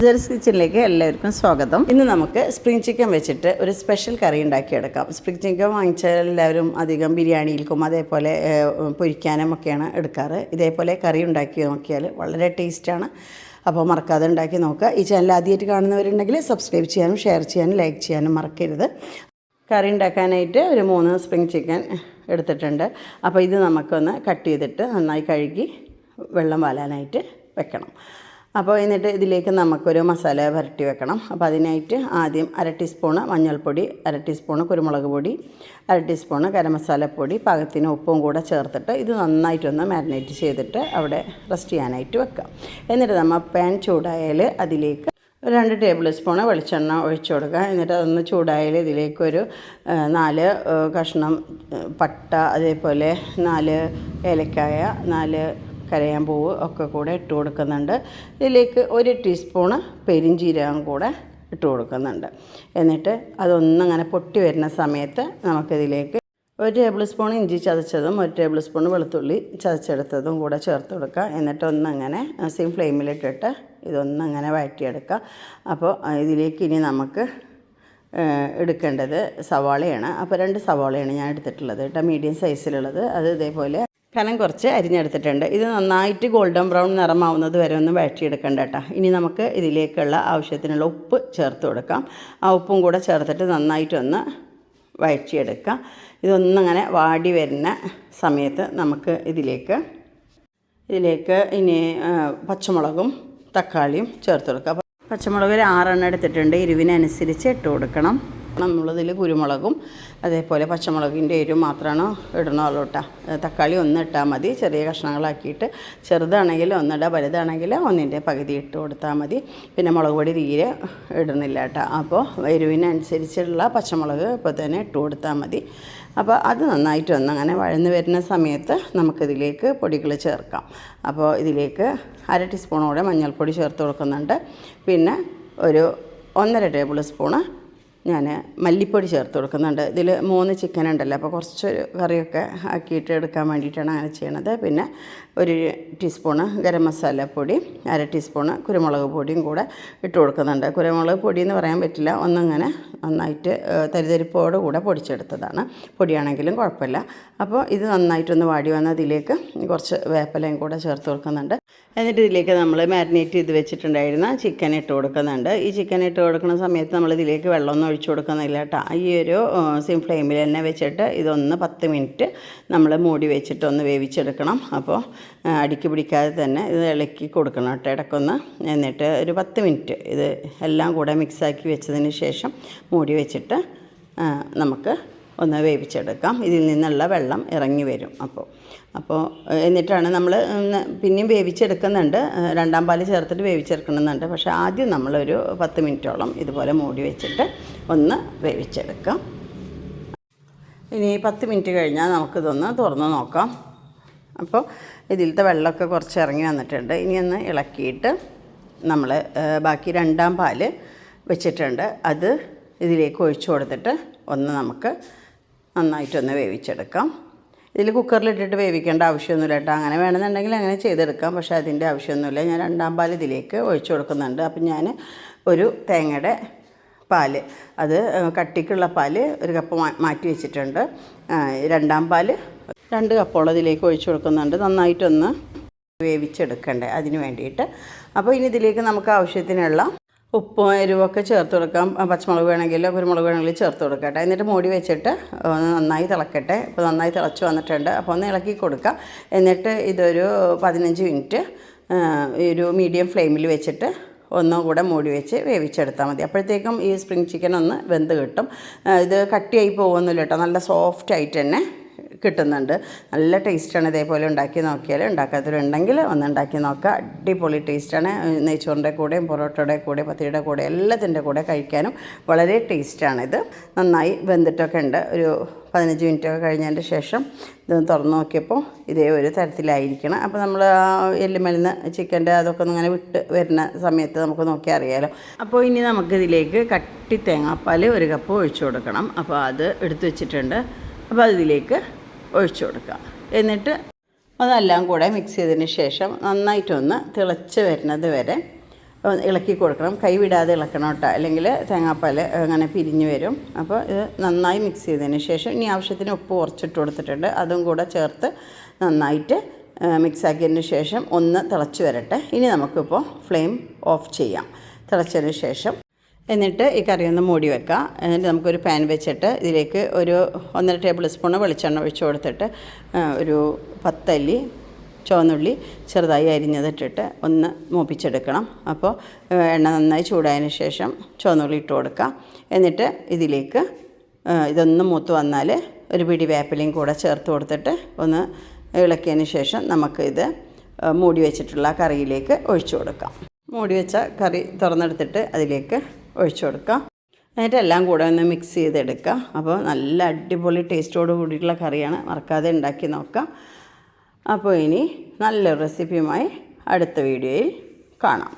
Jerry's കിച്ചണിലേക്ക് എല്ലാവർക്കും സ്വാഗതം. ഇന്ന് നമുക്ക് സ്പ്രിംഗ് ചിക്കൻ വെച്ചിട്ട് ഒരു സ്പെഷ്യൽ കറി ഉണ്ടാക്കിയെടുക്കാം. സ്പ്രിംഗ് ചിക്കൻ വാങ്ങിച്ചാൽ എല്ലാവരും അധികം ബിരിയാണിയിൽക്കും അതേപോലെ പൊരിക്കാനും ഒക്കെയാണ് എടുക്കാറ്. ഇതേപോലെ കറി ഉണ്ടാക്കി നോക്കിയാൽ വളരെ ടേസ്റ്റാണ് അപ്പോൾ മറക്കാതെ ഉണ്ടാക്കി നോക്കുക. ഈ ചാനൽ ആദ്യമായിട്ട് കാണുന്നവരുണ്ടെങ്കിൽ സബ്സ്ക്രൈബ് ചെയ്യാനും ഷെയർ ചെയ്യാനും ലൈക്ക് ചെയ്യാനും മറക്കരുത്. കറി ഉണ്ടാക്കാനായിട്ട് ഒരു മൂന്ന് സ്പ്രിംഗ് ചിക്കൻ എടുത്തിട്ടുണ്ട്. അപ്പോൾ ഇത് നമുക്കൊന്ന് കട്ട് ചെയ്തിട്ട് നന്നായി കഴുകി വെള്ളം വാലാനായിട്ട് വെക്കണം. അപ്പോൾ എന്നിട്ട് ഇതിലേക്ക് നമുക്കൊരു മസാല പുരട്ടി വെക്കണം. അപ്പോൾ അതിനായിട്ട് ആദ്യം അര ടീസ്പൂണ് മഞ്ഞൾപ്പൊടി അര ടീസ്പൂണ് കുരുമുളക് പൊടി അര ടീസ്പൂണ് ഗരം മസാലപ്പൊടി പാകത്തിന് ഉപ്പും കൂടെ ചേർത്തിട്ട് ഇത് നന്നായിട്ടൊന്ന് മാരിനേറ്റ് ചെയ്തിട്ട് അവിടെ റെസ്റ്റ് ചെയ്യാനായിട്ട് വെക്കാം എന്നിട്ട് നമ്മൾ പാൻ ചൂടായാൽ അതിലേക്ക് രണ്ട് ടേബിൾ സ്പൂണ് വെളിച്ചെണ്ണ ഒഴിച്ചു കൊടുക്കുക. എന്നിട്ട് അതൊന്ന് ചൂടായാൽ ഇതിലേക്കൊരു നാല് കഷ്ണം പട്ട അതേപോലെ നാല് ഏലക്കായ നാല് കരയാമ്പൂവ് ഒക്കെ കൂടെ ഇട്ട് കൊടുക്കുന്നുണ്ട്. ഇതിലേക്ക് ഒരു ടീസ്പൂണ് പെരിഞ്ചീരകം കൂടെ ഇട്ട് കൊടുക്കുന്നുണ്ട്. എന്നിട്ട് അതൊന്നങ്ങനെ പൊട്ടി വരുന്ന സമയത്ത് നമുക്കിതിലേക്ക് ഒരു ടേബിൾ സ്പൂൺ ഇഞ്ചി ചതച്ചതും ഒരു ടേബിൾ സ്പൂൺ വെളുത്തുള്ളി ചതച്ചെടുത്തതും കൂടെ ചേർത്ത് കൊടുക്കുക. എന്നിട്ട് ഒന്നങ്ങനെ സെയിം ഫ്ലെയിമിലിട്ടിട്ട് ഇതൊന്നങ്ങനെ വഴറ്റിയെടുക്കുക. അപ്പോൾ ഇതിലേക്ക് ഇനി നമുക്ക് എടുക്കേണ്ടത് സവാളയാണ്. അപ്പോൾ രണ്ട് സവാളയാണ് ഞാൻ എടുത്തിട്ടുള്ളത് കേട്ടോ. മീഡിയം സൈസിലുള്ളത് അത് ഇതേപോലെ കനം കുറച്ച് അരിഞ്ഞെടുത്തിട്ടുണ്ട്. ഇത് നന്നായിട്ട് ഗോൾഡൻ ബ്രൗൺ നിറമാവുന്നത് വരെ ഒന്ന് വഴറ്റിയെടുക്കണ്ട കേട്ടോ. ഇനി നമുക്ക് ഇതിലേക്കുള്ള ആവശ്യത്തിനുള്ള ഉപ്പ് ചേർത്ത് കൊടുക്കാം. ആ ഉപ്പും കൂടെ ചേർത്തിട്ട് നന്നായിട്ടൊന്ന് വഴറ്റിയെടുക്കുക ഇതൊന്നങ്ങനെ വാടി വരുന്ന സമയത്ത് നമുക്ക് ഇതിലേക്ക് ഇതിലേക്ക് ഇനി പച്ചമുളകും തക്കാളിയും ചേർത്ത് കൊടുക്കുക പച്ചമുളക് ഒരു ആറെണ്ണം എടുത്തിട്ടുണ്ട്. എരിവിനനുസരിച്ച് ഇട്ട് കൊടുക്കണം. നമ്മളിതിൽ കുരുമുളകും അതേപോലെ പച്ചമുളകിന്റെ എരിവ് മാത്രമാണ് ഇടണുള്ളൂ കേട്ടോ. തക്കാളി ഒന്ന് ഇട്ടാൽ മതി. ചെറിയ കഷ്ണങ്ങളാക്കിയിട്ട് ചെറുതാണെങ്കിൽ ഒന്നിടാം വലുതാണെങ്കിൽ ഒന്നിന്റെ പകുതി ഇട്ട് കൊടുത്താൽ മതി. പിന്നെ മുളക് പൊടി തീരെ ഇടുന്നില്ല കേട്ടോ. അപ്പോൾ എരിവിനനുസരിച്ചുള്ള പച്ചമുളക് ഇപ്പോൾ തന്നെ ഇട്ട് കൊടുത്താൽ മതി. അപ്പോൾ അത് നന്നായിട്ട് ഒന്ന് അങ്ങനെ വഴന്ന് വരുന്ന സമയത്ത് നമുക്കിതിലേക്ക് പൊടികൾ ചേർക്കാം. അപ്പോൾ ഇതിലേക്ക് അര ടീസ്പൂണോടെ മഞ്ഞൾപ്പൊടി ചേർത്ത് കൊടുക്കുന്നുണ്ട്. പിന്നെ ഒരു ഒന്നര ടേബിൾ സ്പൂണ് ഞാൻ മല്ലിപ്പൊടി ചേർത്ത് കൊടുക്കുന്നുണ്ട്. ഇതിൽ മൂന്ന് ചിക്കൻ ഉണ്ടല്ലോ. അപ്പോൾ കുറച്ച് കറിയൊക്കെ ആക്കിയിട്ട് എടുക്കാൻ വേണ്ടിയിട്ടാണ് അങ്ങനെ ചെയ്യണത്. പിന്നെ ഒരു ടീസ്പൂണ് ഗരം മസാലപ്പൊടി അര ടീസ്പൂണ് കുരുമുളക് പൊടിയും കൂടെ ഇട്ട് കൊടുക്കുന്നുണ്ട്. കുരുമുളക് പൊടി എന്ന് പറയാൻ പറ്റില്ല. ഒന്നങ്ങനെ നന്നായിട്ട് തരിതരിപ്പോട് കൂടെ പൊടിച്ചെടുത്തതാണ്. പൊടിയാണെങ്കിലും കുഴപ്പമില്ല. അപ്പോൾ ഇത് നന്നായിട്ടൊന്ന് വാടി വന്ന് അതിലേക്ക് കുറച്ച് വേപ്പലയും കൂടെ ചേർത്ത് കൊടുക്കുന്നുണ്ട്. എന്നിട്ട് ഇതിലേക്ക് നമ്മൾ മാരിനേറ്റ് ചെയ്ത് വെച്ചിട്ടുണ്ടായിരുന്ന ചിക്കൻ ഇട്ട് കൊടുക്കുന്നുണ്ട്. ഈ ചിക്കൻ ഇട്ട് കൊടുക്കുന്ന സമയത്ത് നമ്മൾ ഇതിലേക്ക് വെള്ളമൊന്നും ഒഴിച്ചു കൊടുക്കുന്നില്ല കേട്ടോ. ഈ ഒരു സിം ഫ്ലെയിമിൽ തന്നെ വെച്ചിട്ട് ഇതൊന്ന് പത്ത് മിനിറ്റ് നമ്മൾ മൂടി വെച്ചിട്ട് ഒന്ന് വേവിച്ചെടുക്കണം. അപ്പോൾ അടിക്ക് പിടിക്കാതെ തന്നെ ഇത് ഇളക്കി കൊടുക്കണം കേട്ടോ ഇടയ്ക്കൊന്ന്. എന്നിട്ട് ഒരു പത്ത് മിനിറ്റ് ഇത് എല്ലാം കൂടെ മിക്സാക്കി വെച്ചതിന് ശേഷം മൂടി വെച്ചിട്ട് നമുക്ക് ഒന്ന് വേവിച്ചെടുക്കാം. ഇതിൽ നിന്നുള്ള വെള്ളം ഇറങ്ങി വരും അപ്പോൾ. അപ്പോൾ എന്നിട്ടാണ് നമ്മൾ പിന്നെയും വേവിച്ചെടുക്കുന്നുണ്ട്. രണ്ടാം പാൽ ചേർത്തിട്ട് വേവിച്ചെടുക്കണമെന്നുണ്ട്. പക്ഷേ ആദ്യം നമ്മളൊരു പത്ത് മിനിറ്റോളം ഇതുപോലെ മൂടി വെച്ചിട്ട് ഒന്ന് വേവിച്ചെടുക്കാം. ഇനി പത്ത് മിനിറ്റ് കഴിഞ്ഞാൽ നമുക്കിതൊന്ന് തുറന്ന് നോക്കാം. അപ്പോൾ ഇതിലത്തെ വെള്ളമൊക്കെ കുറച്ച് ഇറങ്ങി വന്നിട്ടുണ്ട്. ഇനി ഒന്ന് ഇളക്കിയിട്ട് നമ്മൾ ബാക്കി രണ്ടാം പാൽ വെച്ചിട്ടുണ്ട്. അത് ഇതിലേക്ക് ഒഴിച്ചു കൊടുത്തിട്ട് ഒന്ന് നമുക്ക് നന്നായിട്ടൊന്ന് വേവിച്ചെടുക്കാം. ഇതിൽ കുക്കറിലിട്ടിട്ട് വേവിക്കേണ്ട ആവശ്യമൊന്നുമില്ല കേട്ടോ. അങ്ങനെ വേണമെന്നുണ്ടെങ്കിൽ അങ്ങനെ ചെയ്തെടുക്കാം. പക്ഷേ അതിന്റെ ആവശ്യമൊന്നുമില്ല. ഞാൻ രണ്ടാം പാൽ ഇതിലേക്ക് ഒഴിച്ചു കൊടുക്കുന്നുണ്ട്. അപ്പം ഞാൻ ഒരു തേങ്ങയുടെ പാൽ അത് കട്ടിക്കുള്ള പാൽ ഒരു കപ്പ് മാറ്റി വെച്ചിട്ടുണ്ട്. രണ്ടാം പാൽ രണ്ട് കപ്പോളം ഇതിലേക്ക് ഒഴിച്ചു കൊടുക്കുന്നുണ്ട്. നന്നായിട്ടൊന്ന് വേവിച്ചെടുക്കണ്ടേ അതിന് വേണ്ടിയിട്ട്. അപ്പോൾ ഇനി ഇതിലേക്ക് നമുക്ക് ആവശ്യത്തിനുള്ള ഉപ്പും എരിവൊക്കെ ചേർത്ത് കൊടുക്കാം. പച്ചമുളക് വേണമെങ്കിൽ കുരുമുളക് വേണമെങ്കിൽ ചേർത്ത് കൊടുക്കട്ടെ. എന്നിട്ട് മൂടി വെച്ചിട്ട് നന്നായി തിളക്കട്ടെ. ഇപ്പോൾ നന്നായി തിളച്ച് വന്നിട്ടുണ്ട്. അപ്പോൾ ഒന്ന് ഇളക്കി കൊടുക്കാം. എന്നിട്ട് ഇതൊരു പതിനഞ്ച് മിനിറ്റ് ഒരു മീഡിയം ഫ്ലെയിമിൽ വെച്ചിട്ട് ഒന്നും കൂടെ മൂടി വെച്ച് വേവിച്ചെടുത്താൽ മതി. അപ്പോഴത്തേക്കും ഈ സ്പ്രിങ് ചിക്കൻ ഒന്ന് വെന്ത് കിട്ടും. ഇത് കട്ടിയായി പോകുന്നില്ല കേട്ടോ. നല്ല സോഫ്റ്റ് ആയിട്ട് തന്നെ കിട്ടുന്നുണ്ട്. നല്ല ടേസ്റ്റാണ് ഇതേപോലെ ഉണ്ടാക്കി നോക്കിയാൽ ഉണ്ടാക്കാത്തവരുണ്ടെങ്കിൽ ഒന്ന് ഉണ്ടാക്കി നോക്കുക അടിപൊളി ടേസ്റ്റാണ്. നെയ്ച്ചോറിന്റെ കൂടെയും പൊറോട്ടയുടെ കൂടെ പത്തിരിയുടെ കൂടെ എല്ലാത്തിന്റെ കൂടെ കഴിക്കാനും വളരെ ടേസ്റ്റാണ് ഇത് നന്നായി വെന്തിട്ടൊക്കെ ഉണ്ട്. ഒരു പതിനഞ്ച് മിനിറ്റൊക്കെ കഴിഞ്ഞതിന്റെ ശേഷം ഇത് തുറന്ന് നോക്കിയപ്പോൾ ഇതേ ഒരു തരത്തിലായിരിക്കണം. അപ്പോൾ നമ്മൾ ആ എല്ലുമലിന്ന് ചിക്കന്റെ അതൊക്കെ ഇങ്ങനെ വിട്ട് വരുന്ന സമയത്ത് നമുക്ക് നോക്കിയാൽ അറിയാലോ. അപ്പോൾ ഇനി നമുക്കിതിലേക്ക് കട്ടി തേങ്ങാപ്പാൽ ഒരു കപ്പ് ഒഴിച്ചു കൊടുക്കണം. അപ്പോൾ അത് എടുത്തു വെച്ചിട്ടുണ്ട്. അപ്പോൾ അതിലേക്ക് ഒഴിച്ചു കൊടുക്കുക. എന്നിട്ട് അതെല്ലാം കൂടെ മിക്സ് ചെയ്തതിന് ശേഷം നന്നായിട്ടൊന്ന് തിളച്ച് വരുന്നത് വരെ ഇളക്കി കൊടുക്കണം. കൈ വിടാതെ ഇളക്കണം കേട്ടോ. അല്ലെങ്കിൽ തേങ്ങാപ്പാൽ അങ്ങനെ പിരിഞ്ഞ് വരും. അപ്പോൾ ഇത് നന്നായി മിക്സ് ചെയ്തതിന് ശേഷം ഇനി ആവശ്യത്തിന് ഉപ്പ് കുറച്ചിട്ട് കൊടുത്തിട്ടുണ്ട്. അതും കൂടെ ചേർത്ത് നന്നായിട്ട് മിക്സാക്കിയതിന് ശേഷം ഒന്ന് തിളച്ച് വരട്ടെ. ഇനി നമുക്കിപ്പോൾ ഫ്ലെയിം ഓഫ് ചെയ്യാം. തിളച്ചതിന് ശേഷം എന്നിട്ട് ഈ കറി ഒന്ന് മൂടി വെക്കാം എന്നിട്ട് നമുക്കൊരു പാൻ വെച്ചിട്ട് ഇതിലേക്ക് ഒരു ഒന്നര ടേബിൾ സ്പൂൺ വെളിച്ചെണ്ണ ഒഴിച്ച് കൊടുത്തിട്ട് ഒരു പത്തല്ലി ചുവന്നുള്ളി ചെറുതായി അരിഞ്ഞതിട്ടിട്ട് ഒന്ന് മൂപ്പിച്ചെടുക്കണം. അപ്പോൾ എണ്ണ നന്നായി ചൂടായതിന് ശേഷം ചുവന്നുള്ളി ഇട്ട് കൊടുക്കാം എന്നിട്ട് ഇതിലേക്ക് ഇതൊന്ന് മൂത്ത് വന്നാൽ ഒരു പിടി വേപ്പിലയും കൂടെ ചേർത്ത് കൊടുത്തിട്ട് ഒന്ന് ഇളക്കിയതിന് ശേഷം നമുക്ക് ഇത് മൂടി വെച്ചിട്ടുള്ള കറിയിലേക്ക് ഒഴിച്ചു കൊടുക്കാം. മൂടി വെച്ച കറി തുറന്നെടുത്തിട്ട് അതിലേക്ക് ഒഴിച്ചു കൊടുക്കുക. എന്നിട്ട് എല്ലാം കൂടെ ഒന്ന് മിക്സ് ചെയ്തെടുക്കുക. അപ്പോൾ നല്ല അടിപൊളി ടേസ്റ്റോട് കൂടിയിട്ടുള്ള കറിയാണ്. മറക്കാതെ ഉണ്ടാക്കി നോക്കാം. അപ്പോൾ ഇനി നല്ലൊരു റെസിപ്പിയുമായി അടുത്ത വീഡിയോയിൽ കാണാം.